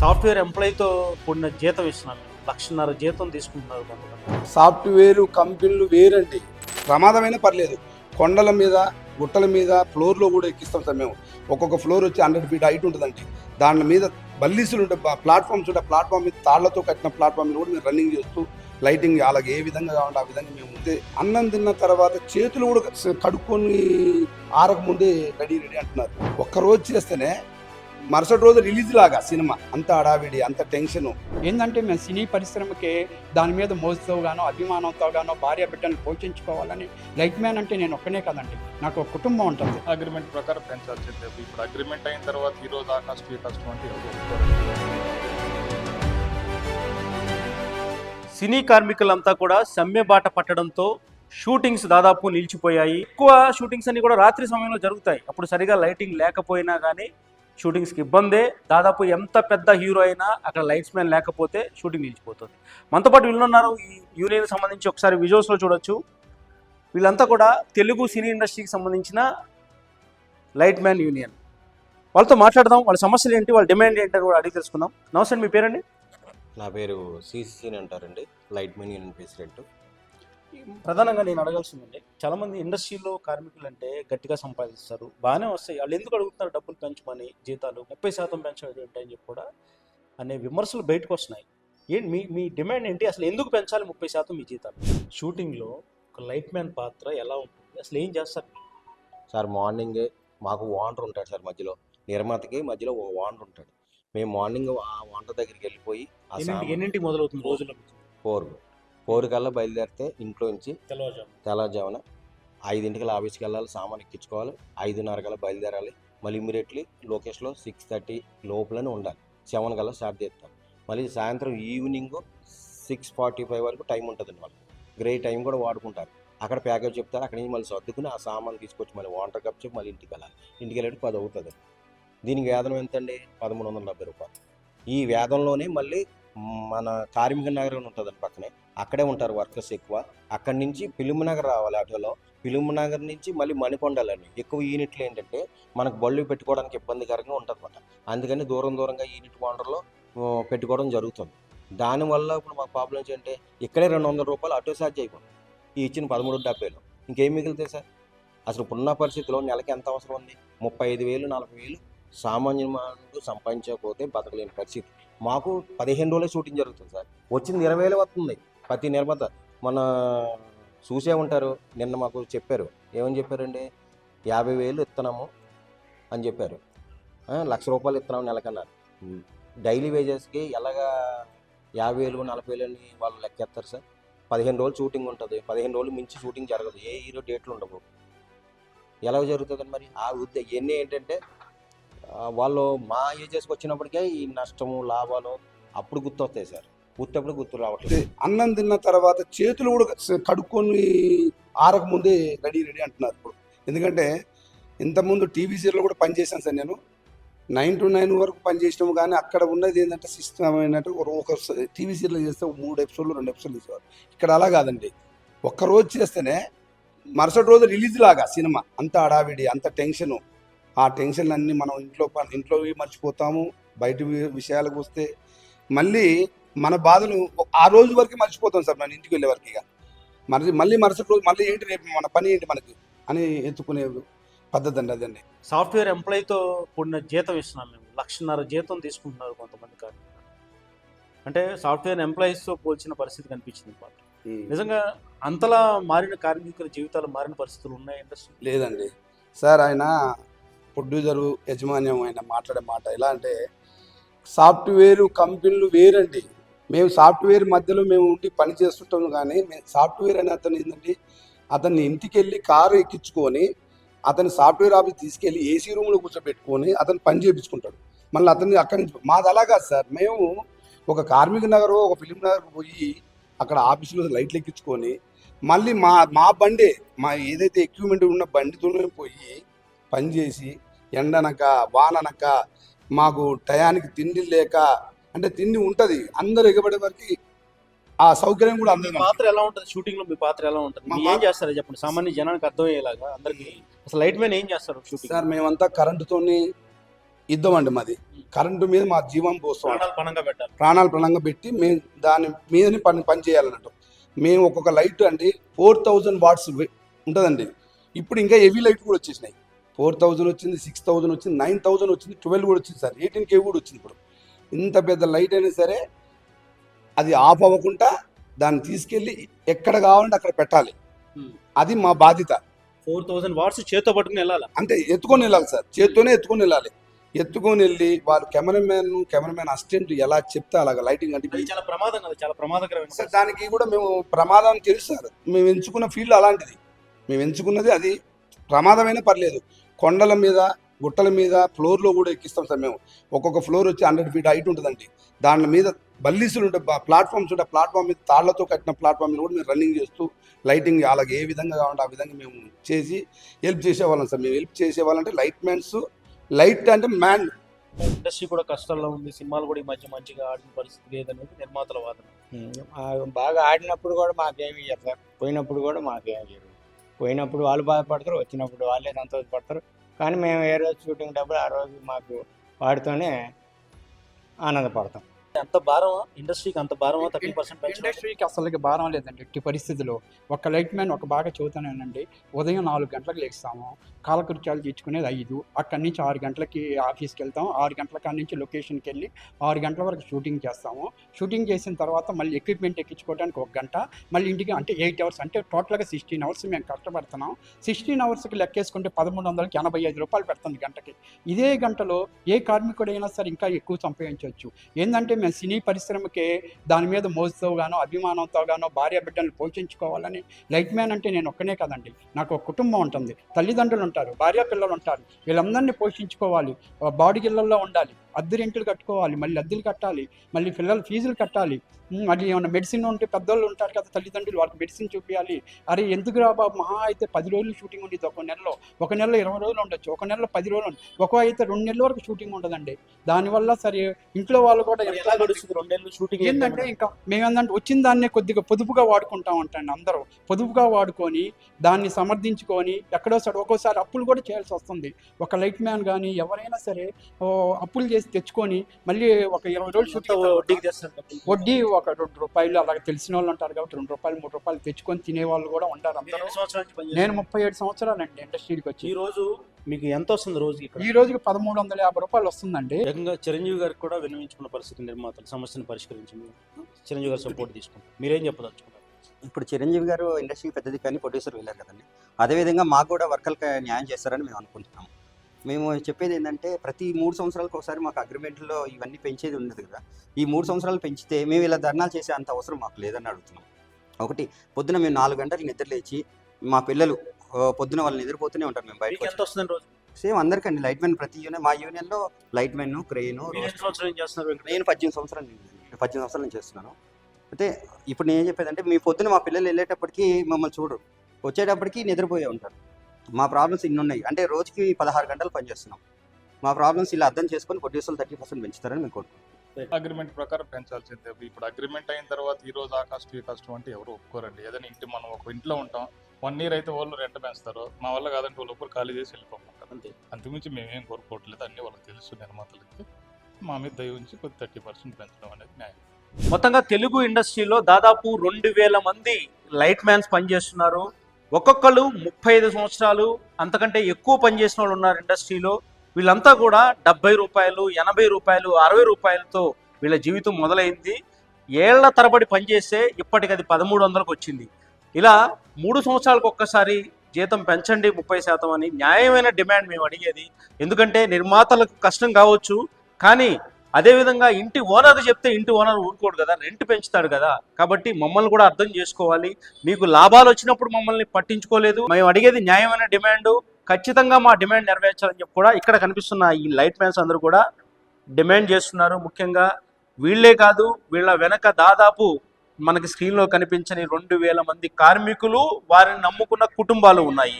Software ఎంప్లాయీతో కూడిన జీతం ఇస్తున్నారు. లక్షన్నర జీతం తీసుకుంటున్నారు కొంతమంది. సాఫ్ట్వేర్ కంపెనీలు వేరండి. ప్రమాదమైన పర్లేదు. కొండల మీద గుట్టల మీద ఫ్లోర్లో కూడా ఎక్కిస్తాం సార్ మేము. ఒక్కొక్క ఫ్లోర్ వచ్చి హండ్రెడ్ ఫీట్ హైట్ ఉంటుందండి. దాని మీద బల్లీసులు ఉంటాయి ప్లాట్ఫామ్స్ ఉంటాయి ప్లాట్ఫామ్ మీద తాళ్ళతో కట్టిన ప్లాట్ఫామ్ మీద కూడా మేము రన్నింగ్ చేస్తూ లైటింగ్ అలాగే ఏ విధంగా కావాలంటే ఆ విధంగా మేము ముందే అన్నం తిన్న తర్వాత చేతులు కూడా కడుక్కొని ఆరకముందే రెడీ రెడీ అంటున్నారు. ఒక్క రోజు చేస్తేనే మరుసటి రోజు రిలీజ్ లాగా సినిమా. అంత హడావిడి అంత టెన్షను ఏంటంటే మేము సినీ పరిశ్రమకి దాని మీద మోజుతో గానో అభిమానంతో గానో భార్య బిడ్డను పోషించుకోవాలని లైట్ మ్యాన్ అంటే నేను ఒక్కనే కదండి. నాకు ఒక కుటుంబం ఉంటుంది. అగ్రిమెంట్ ప్రకారం పెంచాల్సిందే ఇప్పుడు అగ్రిమెంట్ అయిన తర్వాత ఈ రోజు ఆ కష్టం ఈ కష్టం అంటే. సినీ కార్మికులంతా కూడా సమ్మె బాట పట్టడంతో షూటింగ్స్ దాదాపు నిలిచిపోయాయి. ఎక్కువ షూటింగ్స్ అన్ని కూడా రాత్రి సమయంలో జరుగుతాయి. అప్పుడు సరిగా లైటింగ్ లేకపోయినా కానీ షూటింగ్స్కి ఇబ్బందే. దాదాపు ఎంత పెద్ద హీరో అయినా అక్కడ లైట్స్ మ్యాన్ లేకపోతే షూటింగ్ నిలిచిపోతుంది. మనతో పాటు వీళ్ళు ఉన్నారు ఈ యూనియన్ సంబంధించి ఒకసారి విజువల్స్లో చూడొచ్చు. వీళ్ళంతా కూడా తెలుగు సినీ ఇండస్ట్రీకి సంబంధించిన లైట్ మ్యాన్ యూనియన్. వాళ్ళతో మాట్లాడదాం. వాళ్ళ సమస్యలు ఏంటి? వాళ్ళ డిమాండ్ ఏంటి అని కూడా అడిగి తెలుసుకుందాం. నమస్తే మీ పేరండి? నా పేరు సిసిసి అంటారండి. Light man union president. ప్రధానంగా నేను అడగాల్సిందండి చాలా మంది ఇండస్ట్రీలో కార్మికులు అంటే గట్టిగా సంపాదిస్తారు బాగానే వస్తాయి. వాళ్ళు ఎందుకు అడుగుతున్నారు డబ్బులు పెంచమని జీతాలు? ముప్పై శాతం పెంచడం ఏంటి అని చెప్పి కూడా అనే విమర్శలు బయటకు వస్తున్నాయి. ఏంటి మీ మీ డిమాండ్ ఏంటి? అసలు ఎందుకు పెంచాలి ముప్పై శాతం మీ జీతాలు? షూటింగ్లో ఒక లైట్ మ్యాన్ పాత్ర ఎలా ఉంటుంది? అసలు ఏం చేస్తారు? సార్ మార్నింగే మాకు వాండర్ ఉంటాడు సార్ మధ్యలో నిర్మాతకి మధ్యలో ఒక వాండర్ ఉంటాడు. మేము మార్నింగ్ ఆ వాండర్ దగ్గరికి వెళ్ళిపోయి ఎన్నింటికి మొదలవుతుంది రోజులో? ఫోర్ ఫోర్ కల్లా బయలుదేరితే ఇంట్లో నుంచి తెల్లవారుజామున. ఐదింటికి ఆఫీస్కి వెళ్ళాలి సామాన్ ఎక్కించుకోవాలి ఐదున్నర కల్లా బయలుదేరాలి. మళ్ళీ ఇమీడియట్లీ లొకేషన్లో సిక్స్ థర్టీ లోపలనే ఉండాలి. సెవెన్ కల్లా స్టార్ట్ చేస్తాం. మళ్ళీ సాయంత్రం ఈవినింగ్ సిక్స్ ఫార్టీ ఫైవ్ వరకు టైం ఉంటుందండి వాళ్ళకి. గ్రే టైం కూడా వాడుకుంటారు. అక్కడ ప్యాకేజ్ చెప్తారు అక్కడి నుంచి మళ్ళీ సర్దుకుని ఆ సామాన్ తీసుకొచ్చి మళ్ళీ వాటర్ కప్ చెప్పి మళ్ళీ ఇంటికి వెళ్ళాలి. ఇంటికి వెళ్ళేటి పది అవుతుంది. దీనికి వేతనం ఎంతండి? పదమూడు వందల డెబ్బై రూపాయలు. ఈ వేదంలోనే మళ్ళీ మన కార్మిక నగరం ఉంటుందండి పక్కనే. అక్కడే ఉంటారు వర్కర్స్ ఎక్కువ. అక్కడి నుంచి పిలుమునగర్ రావాలి ఆటోలో. పిలుమునగర్ నుంచి మళ్ళీ మణికొండలని ఎక్కువ యూనిట్లు ఏంటంటే మనకు బళ్ళు పెట్టుకోవడానికి ఇబ్బందికరంగా ఉంటుంది అందుకని దూరం దూరంగా యూనిట్ వాండర్లో పెట్టుకోవడం జరుగుతుంది. దానివల్ల ఇప్పుడు మా ప్రాబ్లమ్స్ ఏంటంటే ఇక్కడే రెండు వందల రూపాయలు ఆటో ఛార్జ్ అయిపోయింది. ఈ ఇచ్చిన పదమూడు డెబ్బైలో. ఇంకేం మిగులుతాయి సార్? అసలు ఇప్పుడున్న పరిస్థితిలో నెలకి ఎంత అవసరం ఉంది? ముప్పై ఐదు వేలు నలభై వేలు సామాన్య మానవుడు సంపాదించకపోతే బతకలేని పరిస్థితి. మాకు పదిహేను రోజులే షూటింగ్ జరుగుతుంది సార్. వచ్చింది ఇరవై వేలు వస్తుంది ప్రతి నిర్మాత మన చూసే ఉంటారు. నిన్న మాకు చెప్పారు. ఏమని చెప్పారండి? యాభై వేలు ఇస్తున్నాము అని చెప్పారు. లక్ష రూపాయలు ఇస్తున్నాము నెలకన్నారు డైలీ వేజెస్కి ఎలాగా యాభై వేలు నలభై వేలు అని వాళ్ళు లెక్కేస్తారు సార్. పదిహేను రోజులు షూటింగ్ ఉంటుంది. పదిహేను రోజులు మించి షూటింగ్ జరగదు. ఏ హీరో డేట్లు ఉండవు. ఎలా జరుగుతుందని మరి? ఆ ఉద్దే ఇవన్నీ ఏంటంటే వాళ్ళు మా ఏజెస్కి వచ్చినప్పటికే ఈ నష్టము లాభాలు అప్పుడు గుర్తొస్తాయి సార్. గుర్తప్పుడు గుర్తు రావట్లేదు. అన్నం తిన్న తర్వాత చేతులు కూడా కడుక్కొని ఆరక ముందే రెడీ రెడీ అంటున్నారు ఇప్పుడు. ఎందుకంటే ఇంతకుముందు టీవీ సీరియల్ కూడా పనిచేశాను సార్ నేను. నైన్ టు నైన్ వరకు పనిచేసినాము కానీ అక్కడ ఉన్నది ఏంటంటే సిస్టమ్ అయినట్టు ఒక- టీవీ సీరియల్ చేస్తే మూడు ఎపిసోడ్లు రెండు ఎపిసోడ్లు తీసేవారు. ఇక్కడ అలా కాదండి. ఒక్కరోజు చేస్తేనే మరుసటి రోజు రిలీజ్ లాగా సినిమా. అంత అడావిడి అంత టెన్షను. ఆ టెన్షన్లన్నీ మనం ఇంట్లో ఇంట్లో మర్చిపోతాము. బయట విషయాలకు వస్తే మళ్ళీ మన బాధలు ఆ రోజు వరకు మర్చిపోతాం సార్ మన ఇంటికి వెళ్ళే వరకు ఇక. మరి మళ్ళీ మరుసటి రోజు మళ్ళీ ఏంటి రేపు మన పని ఏంటి మనకి అని ఎత్తుకునే పద్ధతి అండి అదండి సాఫ్ట్వేర్ ఎంప్లాయీతో కూడిన జీతం ఇస్తున్నాం మేము. లక్షన్నర జీతం తీసుకుంటున్నారు కొంతమంది కార్మికులు అంటే సాఫ్ట్వేర్ ఎంప్లాయీస్తో పోల్చిన పరిస్థితి కనిపించింది మాకు. నిజంగా అంతలా మారిన కార్మికుల జీవితాలు మారిన పరిస్థితులు ఉన్నాయి ఇండస్ట్రీ? లేదండి. సార్ ఆయన ప్రొడ్యూసరు యజమాన్యం ఆయన మాట్లాడే మాట ఎలా అంటే సాఫ్ట్వేర్ కంపెనీలు వేరండి. మేము సాఫ్ట్వేర్ మధ్యలో మేము ఉండి పని చేస్తుంటాం కానీ మేము సాఫ్ట్వేర్ అనే అతను ఏంటంటే అతన్ని ఇంటికి వెళ్ళి కారు ఎక్కించుకొని అతని సాఫ్ట్వేర్ ఆఫీస్ తీసుకెళ్ళి ఏసీ రూమ్లో కూర్చోబెట్టుకొని అతను పని చేయించుకుంటాడు మళ్ళీ అతన్ని అక్కడి నుంచి మాది అలా కాదు సార్. మేము ఒక కార్మిక నగరు ఒక ఫిలిం నగర్ పోయి అక్కడ ఆఫీసులో లైట్లు ఎక్కించుకొని మళ్ళీ మా మా బండే మా ఏదైతే ఎక్విప్మెంట్ ఉన్న బండితోనే పోయి పని చేసి ఎండనక వాననక మాకు టయానికి తిండి లేక అంటే తిండి ఉంటుంది. అందరు ఎగబడే వరకు ఆ సౌకర్యం కూడా మీ అందదు పాత్ర ఎలా ఉంటుంది? షూటింగ్లో మీ పాత్ర ఎలా ఉంటుంది? ఏం చేస్తారో? చెప్పండి. సామాన్య జనానికి అర్థమయ్యేలాగా అందరికి అసలు లైట్ మ్యాన్ ఏం చేస్తారు షూటింగ్ సార్ మేమంతా కరెంటుతోని యుద్ధం అండి మాది. కరెంటు మీద మా జీవం పోస్తాం. ప్రాణాలు పెట్టాలి. ప్రాణాలు ప్రాణంగా పెట్టి మేము దాని మీదని పని పని చేయాలన్నట్టు. మేము ఒక్కొక్క లైట్ అండి ఫోర్ థౌజండ్ వాట్స్ ఉంటుందండి. ఇప్పుడు ఇంకా హెవీ లైట్ కూడా వచ్చేసినాయి. ఫోర్ థౌజండ్ వచ్చింది సిక్స్ థౌజండ్ వచ్చింది నైన్ థౌజండ్ వచ్చింది ట్వెల్వ్ కూడా వచ్చింది సార్. ఎయిటీన్ కేవీ కూడా వచ్చింది ఇప్పుడు. ఇంత పెద్ద లైట్ అయినా సరే అది ఆఫ్ అవ్వకుండా దాన్ని తీసుకెళ్ళి ఎక్కడ కావాలంటే అక్కడ పెట్టాలి. అది మా బాధ్యత. ఫోర్ థౌసండ్ వాట్స్ చేత్తో పట్టుకుని వెళ్ళాలి? అంటే ఎత్తుకొని వెళ్ళాలి సార్. చేత్తోనే ఎత్తుకొని వెళ్ళాలి. ఎత్తుకొని వెళ్ళి వాళ్ళు కెమెరామెన్ కెమెరామెన్ అసిస్టెంట్ ఎలా చెప్తే అలాగ లైటింగ్ అంటే చాలా ప్రమాదం కదా చాలా ప్రమాదకరమైన సార్. దానికి కూడా మేము ప్రమాదం తెలుసు సార్. మేము ఎంచుకున్న ఫీల్డ్ అలాంటిది. మేము ఎంచుకున్నది అది ప్రమాదమైనా పర్లేదు. కొండల మీద గుట్టల మీద ఫ్లోర్లో కూడా ఎక్కిస్తాం సార్ మేము. ఒక్కొక్క ఫ్లోర్ వచ్చి హండ్రెడ్ ఫీట్ హైట్ ఉంటుందండి. దాని మీద బల్లీసులు ఉంటాయి ప్లాట్ఫామ్స్ ఉంటాయి ప్లాట్ఫామ్ మీద తాళ్ళతో కట్టిన ప్లాట్ఫామ్ మీద కూడా మేము రన్నింగ్ చేస్తూ లైటింగ్ అలాగే ఏ విధంగా కావాలంటే ఆ విధంగా మేము చేసి హెల్ప్ చేసేవాళ్ళం సార్. మేము హెల్ప్ చేసేవాళ్ళంటే లైట్ మ్యాన్స్ లైట్ అంటే మ్యాన్. ఇండస్ట్రీ కూడా కష్టాల్లో ఉంది. సినిమాలు కూడా ఈ మధ్య మంచిగా ఆడిన పరిస్థితి లేదనేది నిర్మాతల వాదన. ఆ బాగా ఆడినప్పుడు కూడా మాకేమి ఇయ్యరు సార్. పోయినప్పుడు కూడా మాకేమి ఇయ్యరు. పోయినప్పుడు వాళ్ళు బాధపడతారు వచ్చినప్పుడు వాళ్ళే సంతోషపడతారు కానీ మేము ఏ రోజు షూటింగ్ డబ్బులు ఆ రోజు మాకు వాటితోనే ఆనందపడతాం. అంత భారం ఇండస్ట్రీకి అంత భారమా? థర్టీ పర్సెంట్ ఇండస్ట్రీకి అసలుకి భారం లేదండి. ఎట్టి పరిస్థితుల్లో ఒక లైట్ మ్యాన్ ఒక బాగా చదువుతానేనండి ఉదయం నాలుగు గంటలకు లేస్తాము. కాలకృత్యాలు తీర్చుకునేది ఐదు. అక్కడి నుంచి ఆరు గంటలకి ఆఫీస్కి వెళ్తాం. ఆరు గంటల కాడి నుంచి లొకేషన్కి వెళ్ళి ఆరు గంటల వరకు షూటింగ్ చేస్తాము. షూటింగ్ చేసిన తర్వాత మళ్ళీ ఎక్విప్మెంట్ ఎక్కించుకోవడానికి ఒక గంట. మళ్ళీ ఇంటికి అంటే ఎయిట్ అవర్స్ అంటే టోటల్గా సిక్స్టీన్ అవర్స్ మేము కష్టపడుతున్నాం. సిక్స్టీన్ అవర్స్కి లెక్కేసుకుంటే పదమూడు వందలకి ఎనభై ఐదు రూపాయలు పెడుతుంది గంటకి. ఇదే గంటలో ఏ కార్మికుడైనా సరే ఇంకా ఎక్కువ సంపాదించవచ్చు. ఏంటంటే మేము సినీ పరిశ్రమకే దాని మీద మోజుతో గానో అభిమానంతో గానో భార్య బిడ్డలను పోషించుకోవాలని లైట్ మ్యాన్ అంటే నేను ఒక్కనే కదండి. నాకు ఒక కుటుంబం ఉంటుంది. తల్లిదండ్రులు ఉంటారు భార్య పిల్లలు ఉంటారు. వీళ్ళందరినీ పోషించుకోవాలి. బాడీ గిళ్ళల్లో ఉండాలి. అద్దె రెంట్లు కట్టుకోవాలి మళ్ళీ అద్దెలు కట్టాలి మళ్ళీ పిల్లల ఫీజులు కట్టాలి. మళ్ళీ ఏమైనా మెడిసిన్ ఉంటే పెద్దోళ్ళు ఉంటారు కదా తల్లిదండ్రులు వాళ్ళకి మెడిసిన్ చూపించాలి అరే ఎందుకు రా బాబు మహా అయితే పది రోజులు షూటింగ్ ఉండేది ఒక నెలలో. ఒక నెలలో ఇరవై రోజులు ఉండొచ్చు ఒక నెలలో పది రోజులు. ఒక అయితే రెండు నెలల వరకు షూటింగ్ ఉండదండి. దానివల్ల సరే ఇంట్లో వాళ్ళు కూడా ఎలా గడుస్తుంది రెండేళ్ళు షూటింగ్ ఏంటంటే ఇంకా మేమేందంటే వచ్చిన దాన్నే కొద్దిగా పొదుపుగా వాడుకుంటాం అంటండి అందరూ. పొదుపుగా వాడుకొని దాన్ని సమర్థించుకొని ఎక్కడో సరే ఒక్కోసారి అప్పులు కూడా చేయాల్సి వస్తుంది. ఒక లైట్ మ్యాన్ కానీ ఎవరైనా సరే అప్పులు చేసి తెచ్చుకొని మళ్ళీ ఒక ఇరవై రోజులు షూటింగ్ వడ్డీకి తెస్తారు వడ్డీ ఒక రెండు రూపాయలు అలాగే తెలిసిన వాళ్ళు ఉంటారు కాబట్టి రెండు రూపాయలు మూడు రూపాయలు తెచ్చుకొని తినే వాళ్ళు కూడా ఉంటారు అందరూ. సంవత్సరాల? నేను ముప్పై ఏడు సంవత్సరాలండి ఇండస్ట్రీకి వచ్చి. ఈ రోజు మీకు ఎంత వస్తుంది రోజుకి ఈ రోజుకి పదమూడు వందల యాభై రూపాయలు వస్తుందండి. ఏకంగా చిరంజీవి గారికి కూడా విన్నవించుకున్న పరిస్థితి నిర్మాతలు సమస్యను పరిష్కరించింది చిరంజీవి గారు సపోర్ట్ తీసుకుంటారు. మీరేం చెప్పదలుచుకున్నారు ఇప్పుడు చిరంజీవి గారు ఇండస్ట్రీ పెద్దది కానీ ప్రొడ్యూసర్ వెళ్ళారు కదండి. అదేవిధంగా మాకు కూడా వర్కర్కి న్యాయం చేస్తారని మేము అనుకుంటున్నాం మేము చెప్పేది ఏంటంటే ప్రతి మూడు సంవత్సరాలకు ఒకసారి మాకు అగ్రిమెంట్లో ఇవన్నీ పెంచేది ఉండదు కదా. ఈ మూడు సంవత్సరాలు పెంచితే మేము ఇలా ధర్నాలు చేసే అంత అవసరం మాకు లేదని అడుగుతున్నాం. ఒకటి పొద్దున మేము నాలుగు గంటలకు నిద్ర లేచి మా పిల్లలు పొద్దున వాళ్ళు నిద్రపోతూనే ఉంటారు మేము రోజు? సేమ్ అందరికండి లైట్ మ్యాన్ ప్రతి యూనియన్ మా యూనియన్లో లైట్ మ్యాన్ క్రెయిన్? నేను పద్దెనిమిది సంవత్సరాలు పద్దెనిమిది సంవత్సరాల నుంచి చేస్తున్నాను. అయితే ఇప్పుడు నేను ఏం చెప్పేదంటే మీ పొద్దున మా పిల్లలు వెళ్ళేటప్పటికి మమ్మల్ని చూడరు. వచ్చేటప్పటికి నిద్రపోయే ఉంటారు. మా ప్రాబ్లమ్స్ ఇన్ని ఉన్నాయి. అంటే రోజుకి పదహారు గంటలు పనిచేస్తున్నాం. మా ప్రాబ్లమ్స్ ఇలా అర్థం చేసుకొని ప్రొడ్యూసర్లు థర్టీ పర్సెంట్ పెంచుతారని మేము కోరుకుంటున్నాం. అగ్రిమెంట్ ప్రకారం పెంచాల్సిందే. ఇప్పుడు అగ్రిమెంట్ అయిన తర్వాత ఈ రోజు ఆ కష్టం ఈ కష్టం అంటే ఎవరు ఒప్పుకోరండి. ఏదైనా ఇంటి మనం ఒక ఇంట్లో ఉంటాం. వన్ ఇయర్ అయితే వాళ్ళు రెంట్ పెంచుతారు. మా వల్ల కాదంటే వాళ్ళు ఒక్కరు ఖాళీ చేసి వెళ్ళిపోమంటారు అంతే. అంతకుమించి మేమేం కోరుకోవట్లేదు. అన్ని వాళ్ళకి తెలుసు నిర్మాతలకి. మా మీద దయ ఉంచి కొద్ది థర్టీ పర్సెంట్ పెంచడం అనేది న్యాయం. మొత్తంగా తెలుగు ఇండస్ట్రీలో దాదాపు రెండు వేల మంది లైట్ మ్యాన్స్ పనిచేస్తున్నారు. ఒక్కొక్కరు ముప్పై ఐదు సంవత్సరాలు అంతకంటే ఎక్కువ పనిచేసిన వాళ్ళు ఉన్నారు ఇండస్ట్రీలో. వీళ్ళంతా కూడా డెబ్బై రూపాయలు ఎనభై రూపాయలు అరవై రూపాయలతో వీళ్ళ జీవితం మొదలైంది. ఏళ్ళ తరబడి పనిచేస్తే ఇప్పటికి అది పదమూడు వందలకు వచ్చింది. ఇలా మూడు సంవత్సరాలకు ఒక్కసారి జీతం పెంచండి ముప్పై శాతం అని న్యాయమైన డిమాండ్ మేము అడిగేది. ఎందుకంటే నిర్మాతలకు కష్టం కావచ్చు కానీ అదేవిధంగా ఇంటి ఓనర్ చెప్తే ఇంటి ఓనర్ ఊరుకోడు కదా రెంట్ పెంచుతాడు కదా కాబట్టి మమ్మల్ని కూడా అర్థం చేసుకోవాలి. మీకు లాభాలు వచ్చినప్పుడు మమ్మల్ని పట్టించుకోలేదు. మేము అడిగేది న్యాయమైన డిమాండ్ ఖచ్చితంగా మా డిమాండ్ నెరవేర్చాలని చెప్పి కూడా ఇక్కడ కనిపిస్తున్న ఈ లైట్ మ్యాన్స్ అందరూ కూడా డిమాండ్ చేస్తున్నారు. ముఖ్యంగా వీళ్ళే కాదు వీళ్ళ వెనక దాదాపు మనకి స్క్రీన్లో కనిపించని రెండు వేల మంది కార్మికులు వారిని నమ్ముకున్న కుటుంబాలు ఉన్నాయి.